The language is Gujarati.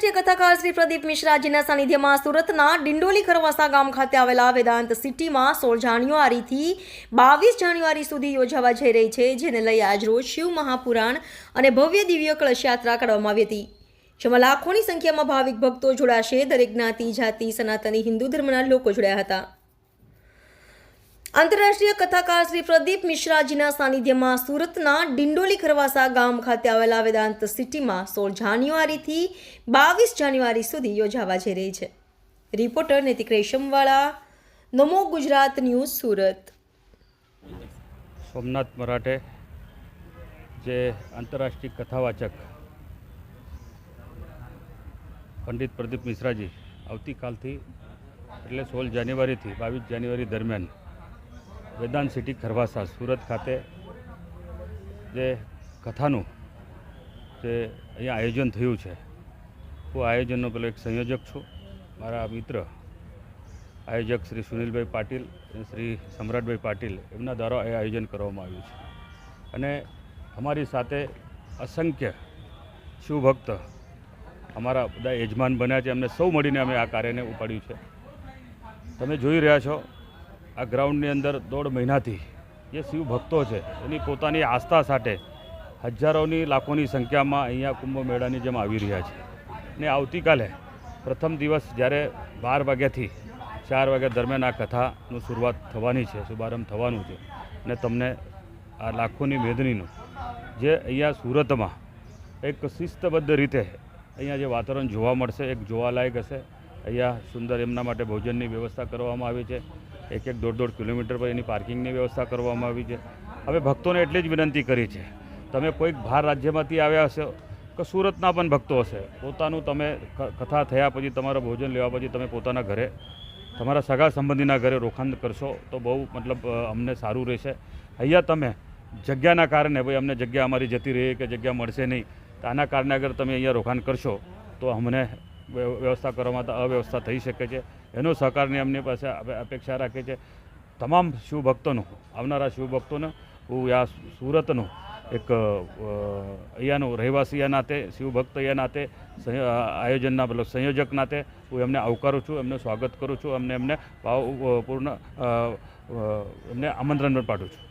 આંતરરાષ્ટ્રીય કથાકાર શ્રી પ્રદીપ મિશ્રાજીના સાનિધ્યમાં સુરતના ડિંડોલી ખરવાસા ગામ ખાતે આવેલા વેદાંત સિટીમાં સોળ જાન્યુઆરીથી બાવીસ જાન્યુઆરી સુધી યોજાવા જઈ રહી છે, જેને લઈ આજરોજ શિવ મહાપુરાણ અને ભવ્ય દિવ્ય કળશ યાત્રા કાઢવામાં આવી હતી. જેમાં લાખોની સંખ્યામાં ભાવિક ભક્તો જોડાશે, દરેક જ્ઞાતિ, જાતિ, સનાતની, હિન્દુ ધર્મના લોકો જોડાયા હતા. આંતરરાષ્ટ્રીય કથાકાર શ્રી પ્રદીપ મિશ્રાજીના સાનિધ્યમાં સુરતના ડિંડોલી ખરવાસા ગામ ખાતે આવેલા વેદાંત સિટીમાં સોળ જાન્યુઆરીથી બાવીસ જાન્યુઆરી સુધી યોજાવા જઈ રહી છે. Reporter Naitik Reshamwala, Namo Gujarat news Surat. Somnath Marathe જે આંતરરાષ્ટ્રીય કથાવાચક પંડિત પ્રદીપ મિશ્રાજી આવતીકાલથી એટલે સોળ જાન્યુઆરીથી બાવીસ જાન્યુઆરી દરમિયાન વેદાંત સિટી ખરવાસા, સુરત ખાતે જે કથાનું જે અહીંયા આયોજન થયું છે, હું આયોજનનો પેલો એક સંયોજક છું. મારા મિત્ર આયોજક શ્રી સુનિલભાઈ પાટીલ અને શ્રી સમ્રાટભાઈ પાટીલ એમના દ્વારા એ આયોજન કરવામાં આવ્યું છે. અને અમારી સાથે અસંખ્ય શિવભક્ત અમારા બધા યજમાન બન્યા છે. એમને સૌ મળીને અમે આ કાર્યને ઉપાડ્યું છે. તમે જોઈ રહ્યા છો આ ગ્રાઉન્ડની અંદર દોઢ મહિનાથી જે શિવ ભક્તો છે, એની પોતાની આસ્થા સાથે હજારોની લાખોની સંખ્યામાં અહીંયા કુંભ મેળાની જેમ આવી રહ્યા છે. ને આવતીકાલે પ્રથમ દિવસ જ્યારે બાર વાગ્યાથી ચાર વાગ્યા દરમિયાન આ કથાનું શરૂઆત થવાની છે, શુભારંભ થવાનું છે. અને તમને આ લાખોની મેદનીનું જે અહીંયા સુરતમાં એક શિસ્તબદ્ધ રીતે અહીંયા જે વાતાવરણ જોવા મળશે, એક જોવાલાયક હશે. અહીંયા સુંદર એમના માટે ભોજનની વ્યવસ્થા કરવામાં આવી છે. એક એક દોઢ દોઢ કિલોમીટર પર એની પાર્કિંગની વ્યવસ્થા કરવામાં આવી છે. હવે ભક્તોને એટલી જ વિનંતી કરી છે. તમે કોઈક બહાર રાજ્યમાંથી આવ્યા હશો કે સુરતના પણ ભક્તો હશે. પોતાનું તમે કથા થયા પછી તમારું ભોજન લેવા પછી તમે પોતાના ઘરે, તમારા સગા સંબંધીના ઘરે રોકાણ કરશો, તો બહુ મતલબ અમને સારું રહેશે. અહીંયા તમે જગ્યાના કારણે ભાઈ, અમને જગ્યા અમારી જતી રહી કે જગ્યા મળશે નહીં, તો આના કારણે અગર તમે અહીંયા રોકાણ કરશો, તો અમને વ્યવસ્થા કરવામાં અવ્યવસ્થા થઈ શકે છે. એનો સહકારની અમની પાસે અપેક્ષા રાખે છે. તમામ શિવભક્તોનો આવનારા શિવભક્તોને હું આ સુરતનું એક અહીંયાનો અહીંયાનું રહેવાસી નાતે શિવભક્ત અહીંયા નાતે આયોજનના મતલબ સંયોજક નાતે હું એમને આવકારું છું, એમનું સ્વાગત કરું છું અમને એમને ભાવપૂર્ણ એમને આમંત્રણ પણ પાડું છું.